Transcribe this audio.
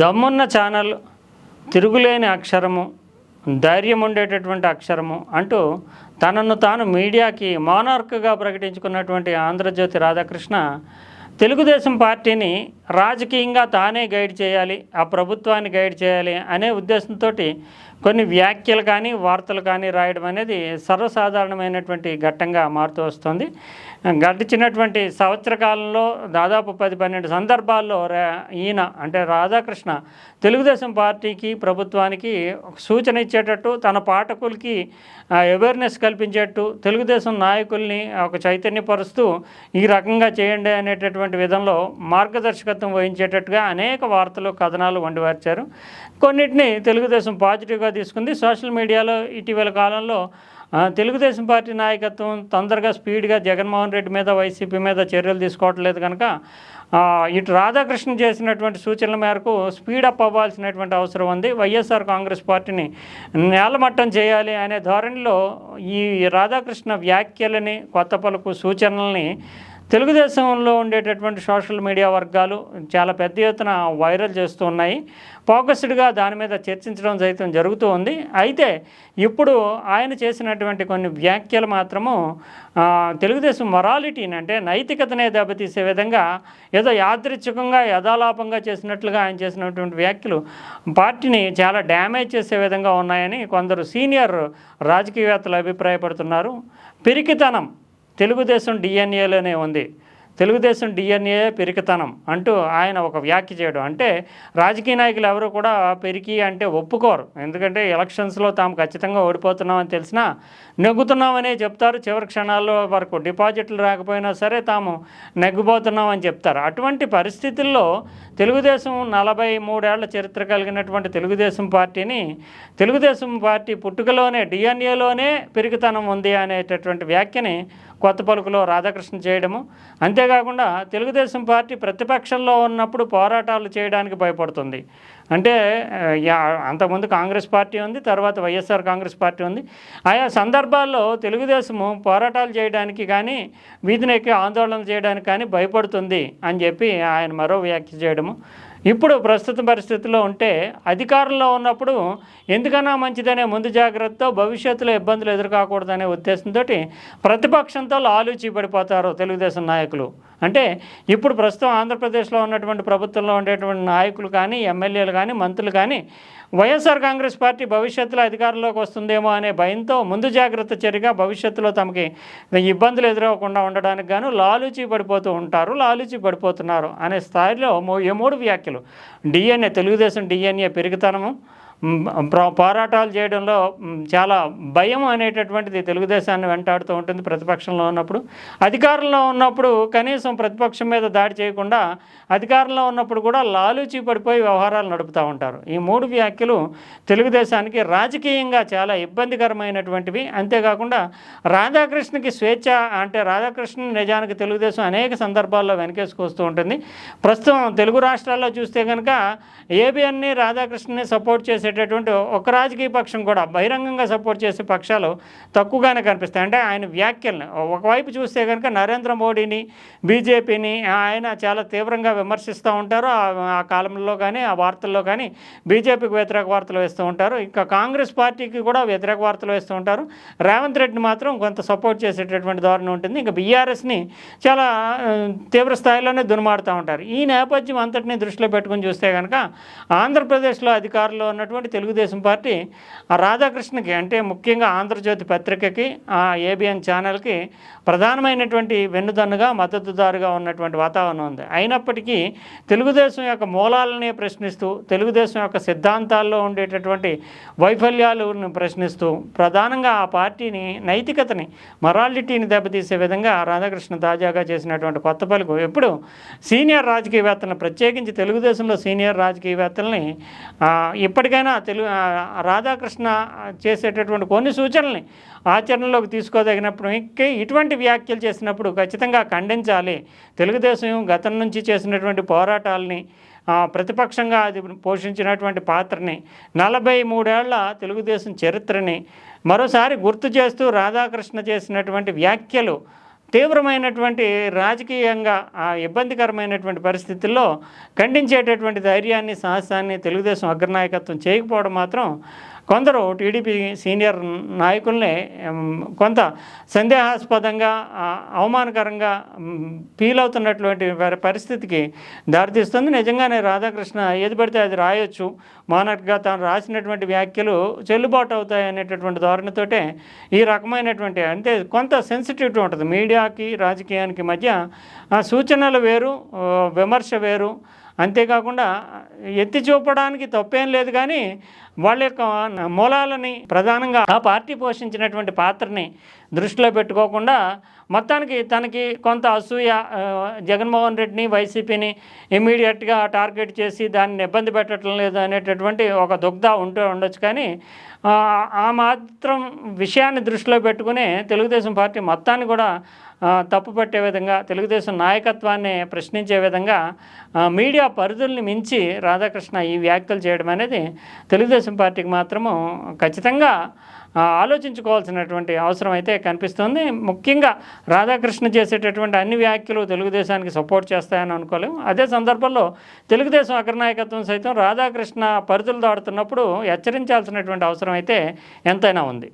దమ్మున్న ఛానల్ తిరుగులేని అక్షరము ధైర్యం ఉండేటటువంటి అక్షరము అంటూ తనను తాను మీడియాకి మోనార్క్గా ప్రకటించుకున్నటువంటి ఆంధ్రజ్యోతి రాధాకృష్ణ తెలుగుదేశం పార్టీని రాజకీయంగా తానే గైడ్ చేయాలి ఆ ప్రభుత్వాన్ని గైడ్ చేయాలి అనే ఉద్దేశంతో కొన్ని వ్యాఖ్యలు కానీ వార్తలు కానీ రాయడం అనేది సర్వసాధారణమైనటువంటి ఘట్టంగా మారుతూ వస్తుంది. గడిచినటువంటి సంవత్సర కాలంలో దాదాపు పది పన్నెండు సందర్భాల్లో రా- ఈయన అంటే రాధాకృష్ణ తెలుగుదేశం పార్టీకి ప్రభుత్వానికి సూచన ఇచ్చేటట్టు తన పాఠకులకి అవేర్నెస్ కల్పించేట్టు తెలుగుదేశం నాయకుల్ని ఒక చైతన్యపరుస్తూ ఈ రకంగా చేయండి అనేటటువంటి విధంలో మార్గదర్శకత్వం వహించేటట్టుగా అనేక వార్తలు కథనాలు వండివార్చారు. కొన్నిటిని తెలుగుదేశం పాజిటివ్గా తీసుకుంది. సోషల్ మీడియాలో ఇటీవల కాలంలో తెలుగుదేశం పార్టీ నాయకత్వం తొందరగా స్పీడ్గా జగన్మోహన్ రెడ్డి మీద వైసీపీ మీద చర్యలు తీసుకోవట్లేదు కనుక ఇటు రాధాకృష్ణ చేసినటువంటి సూచనల మేరకు స్పీడప్ అవ్వాల్సినటువంటి అవసరం ఉంది. వైఎస్ఆర్ కాంగ్రెస్ పార్టీని నేలమట్టం చేయాలి అనే ధోరణిలో ఈ రాధాకృష్ణ వ్యాఖ్యలని కొత్త పలుకు సూచనల్ని తెలుగుదేశంలో ఉండేటటువంటి సోషల్ మీడియా వర్గాలు చాలా పెద్ద ఎత్తున వైరల్ చేస్తూ ఉన్నాయి. ఫోకస్డ్గా దాని మీద చర్చించడం సైతం జరుగుతూ ఉంది. అయితే ఇప్పుడు ఆయన చేసినటువంటి కొన్ని వ్యాఖ్యలు మాత్రము తెలుగుదేశం మొరాలిటీని అంటే నైతికతనే దెబ్బతీసే విధంగా ఏదో యాదృచ్ఛికంగా యథాలాపంగా చేసినట్లుగా ఆయన చేసినటువంటి వ్యాఖ్యలు పార్టీని చాలా డ్యామేజ్ చేసే విధంగా ఉన్నాయని కొందరు సీనియర్ రాజకీయవేత్తలు అభిప్రాయపడుతున్నారు. పిరికితనం తెలుగుదేశం డిఎన్ఏలోనే ఉంది. తెలుగుదేశం డిఎన్ఏ పెరికితనం అంటూ ఆయన ఒక వ్యాఖ్య చేయడం. అంటే రాజకీయ నాయకులు ఎవరు కూడా పెరికి అంటే ఒప్పుకోరు. ఎందుకంటే ఎలక్షన్స్లో తాము ఖచ్చితంగా ఓడిపోతున్నామని తెలిసినా నెగ్గుతున్నామనే చెప్తారు. చివరి క్షణాల్లో వరకు డిపాజిట్లు రాకపోయినా సరే తాము నెగ్గిపోతున్నామని చెప్తారు. అటువంటి పరిస్థితుల్లో తెలుగుదేశం నలభై మూడేళ్ళ చరిత్ర కలిగినటువంటి తెలుగుదేశం పార్టీని తెలుగుదేశం పార్టీ పుట్టుకలోనే డిఎన్ఏలోనే పెరుగుతనం ఉంది అనేటటువంటి వ్యాఖ్యని కొత్త పలుకులో రాధాకృష్ణ చేయడము. అంతేకాకుండా తెలుగుదేశం పార్టీ ప్రతిపక్షంలో ఉన్నప్పుడు పోరాటాలు చేయడానికి భయపడుతుంది. అంటే అంతకుముందు కాంగ్రెస్ పార్టీ ఉంది తర్వాత వైఎస్ఆర్ కాంగ్రెస్ పార్టీ ఉంది. ఆయా సందర్భాల్లో తెలుగుదేశము పోరాటాలు చేయడానికి కానీ వీధినెక్కి ఆందోళన చేయడానికి కానీ భయపడుతుంది అని చెప్పి ఆయన మరో వ్యాఖ్య చేయడము. ఇప్పుడు ప్రస్తుత పరిస్థితుల్లో ఉంటే అధికారంలో ఉన్నప్పుడు ఎందుకన్నా మంచిదనే ముందు జాగ్రత్తతో భవిష్యత్తులో ఇబ్బందులు ఎదురుకాకూడదనే ఉద్దేశంతో ప్రతిపక్షంతో ఆలోచి పడిపోతారు తెలుగుదేశం నాయకులు. అంటే ఇప్పుడు ప్రస్తుతం ఆంధ్రప్రదేశ్లో ఉన్నటువంటి ప్రభుత్వంలో ఉండేటువంటి నాయకులు కానీ ఎమ్మెల్యేలు కానీ మంత్రులు కానీ వైఎస్ఆర్ కాంగ్రెస్ పార్టీ భవిష్యత్తులో అధికారంలోకి వస్తుందేమో అనే భయంతో ముందు జాగ్రత్త చర్యగా భవిష్యత్తులో తమకి ఇబ్బందులు ఎదురవ్వకుండా ఉండడానికి గాను లాలూచి పడిపోతూ ఉంటారు లాలూచి పడిపోతున్నారు అనే స్థాయిలో ఏ మూడు వ్యాఖ్యలు. డిఎన్ఏ తెలుగుదేశం డిఎన్ఏ పెరుగుతనము పోరాటాలు చేయడంలో చాలా భయం అనేటటువంటిది తెలుగుదేశాన్ని వెంటాడుతూ ఉంటుంది ప్రతిపక్షంలో ఉన్నప్పుడు. అధికారంలో ఉన్నప్పుడు కనీసం ప్రతిపక్షం మీద దాడి చేయకుండా అధికారంలో ఉన్నప్పుడు కూడా లాలూచి పడిపోయి వ్యవహారాలు నడుపుతూ ఉంటారు. ఈ మూడు వ్యాఖ్యలు తెలుగుదేశానికి రాజకీయంగా చాలా ఇబ్బందికరమైనటువంటివి. అంతేకాకుండా రాధాకృష్ణకి స్వేచ్ఛ అంటే రాధాకృష్ణ నిజానికి తెలుగుదేశం అనేక సందర్భాల్లో వెనకేసుకొస్తూ ఉంటుంది. ప్రస్తుతం తెలుగు రాష్ట్రాల్లో చూస్తే కనుక ఏబిఎన్ని రాధాకృష్ణని సపోర్ట్ చేసేటటువంటి ఒక రాజకీయ పక్షం కూడా బహిరంగంగా సపోర్ట్ చేసే పక్షాలు తక్కువగానే కనిపిస్తాయి. అంటే ఆయన వ్యాఖ్యలను ఒకవైపు చూస్తే కనుక నరేంద్ర మోడీని బీజేపీని ఆయన చాలా తీవ్రంగా విమర్శిస్తూ ఉంటారు. ఆ ఆ కాలంలో కానీ ఆ వార్తల్లో కానీ బీజేపీకి వ్యతిరేక వార్తలు వేస్తూ ఉంటారు. ఇంకా కాంగ్రెస్ పార్టీకి కూడా వ్యతిరేక వార్తలు వేస్తూ ఉంటారు. రేవంత్ రెడ్డిని మాత్రం కొంత సపోర్ట్ చేసేటటువంటి ధోరణి ఉంటుంది. ఇంకా బీఆర్ఎస్ని చాలా తీవ్ర స్థాయిలోనే దున్మాడుతూ ఉంటారు. ఈ నేపథ్యం అంతటిని దృష్టిలో పెట్టుకుని చూస్తే కనుక ఆంధ్రప్రదేశ్లో అధికారంలో ఉన్నటువంటి తెలుగుదేశం పార్టీ ఆ రాధాకృష్ణకి అంటే ముఖ్యంగా ఆంధ్రజ్యోతి పత్రికకి ఆ ఏబిఎన్ ఛానల్కి ప్రధానమైనటువంటి వెన్నుదన్నుగా మద్దతుదారుగా ఉన్నటువంటి వాతావరణం ఉంది. అయినప్పటికీ తెలుగుదేశం యొక్క మూలాలని ప్రశ్నిస్తూ తెలుగుదేశం యొక్క సిద్ధాంతాల్లో ఉండేటటువంటి వైఫల్యాలను ప్రశ్నిస్తూ ప్రధానంగా ఆ పార్టీని నైతికతని మొరాలిటీని దెబ్బతీసే విధంగా రాధాకృష్ణ తాజాగా చేసినటువంటి కొత్త పలుకు. ఎప్పుడు సీనియర్ రాజకీయవేత్తలను ప్రత్యేకించి తెలుగుదేశంలో సీనియర్ రాజకీయవేత్తల్ని ఇప్పటికైనా ఆయన తెలుగు రాధాకృష్ణ చేసేటటువంటి కొన్ని సూచనల్ని ఆచరణలోకి తీసుకోదగినప్పటికీ ఇటువంటి వ్యాఖ్యలు చేసినప్పుడు ఖచ్చితంగా ఖండించాలి. తెలుగుదేశం గతం నుంచి చేసినటువంటి పోరాటాలని ప్రతిపక్షంగా అది పోషించినటువంటి పాత్రని నలభై మూడేళ్ళ తెలుగుదేశం చరిత్రని మరోసారి గుర్తు చేస్తూ రాధాకృష్ణ చేసినటువంటి వ్యాఖ్యలు తీవ్రమైనటువంటి రాజకీయంగా ఆ ఇబ్బందికరమైనటువంటి పరిస్థితుల్లో ఖండించేటటువంటి ధైర్యాన్ని సాహసాన్ని తెలుగుదేశం అగ్రనాయకత్వం చేయకపోవడం మాత్రం కొందరు టీడీపీ సీనియర్ నాయకుల్ని కొంత సందేహాస్పదంగా అవమానకరంగా ఫీల్ అవుతున్నటువంటి పరి- పరిస్థితికి దారితీస్తుంది. నిజంగానే రాధాకృష్ణ ఏది పడితే అది రాయొచ్చు. మానట్గా తాను రాసినటువంటి వ్యాఖ్యలు చెల్లుబాటు అవుతాయి అనేటటువంటి ధోరణితోటే ఈ రకమైనటువంటి అంటే కొంత సెన్సిటివిటీ ఉంటుంది. మీడియాకి రాజకీయానికి మధ్య ఆ సూచనలు వేరు విమర్శ వేరు. అంతేకాకుండా ఎత్తి చూపడానికి తప్పేం లేదు కానీ వాళ్ళ యొక్క మూలాలని ప్రధానంగా ఆ పార్టీ పోషించినటువంటి పాత్రని దృష్టిలో పెట్టుకోకుండా మొత్తానికి తనకి కొంత అసూయ జగన్మోహన్ రెడ్డిని వైసీపీని ఇమీడియట్గా టార్గెట్ చేసి దాన్ని ఇబ్బంది పెట్టడం లేదు అనేటటువంటి ఒక దుగ్ధ ఉంటూ ఉండొచ్చు కానీ ఆ, మాత్రం విషయాన్ని దృష్టిలో పెట్టుకునే తెలుగుదేశం పార్టీ మొత్తాన్ని కూడా తప్పు తప్పుపట్టే విధంగా తెలుగుదేశం నాయకత్వాన్ని ప్రశ్నించే విధంగా మీడియా పరిధుల్ని మించి రాధాకృష్ణ ఈ వ్యాఖ్యలు చేయడం అనేది తెలుగుదేశం పార్టీకి మాత్రము ఖచ్చితంగా ఆలోచించుకోవాల్సినటువంటి అవసరం అయితే కనిపిస్తుంది. ముఖ్యంగా రాధాకృష్ణ చేసేటటువంటి అన్ని వ్యాఖ్యలు తెలుగుదేశానికి సపోర్ట్ చేస్తాయని అనుకోలేము అదే సందర్భంలో తెలుగుదేశం అగ్రనాయకత్వం సైతం రాధాకృష్ణ పరిధులు దాడుతున్నప్పుడు హెచ్చరించాల్సినటువంటి అవసరం అయితే ఎంతైనా ఉంది.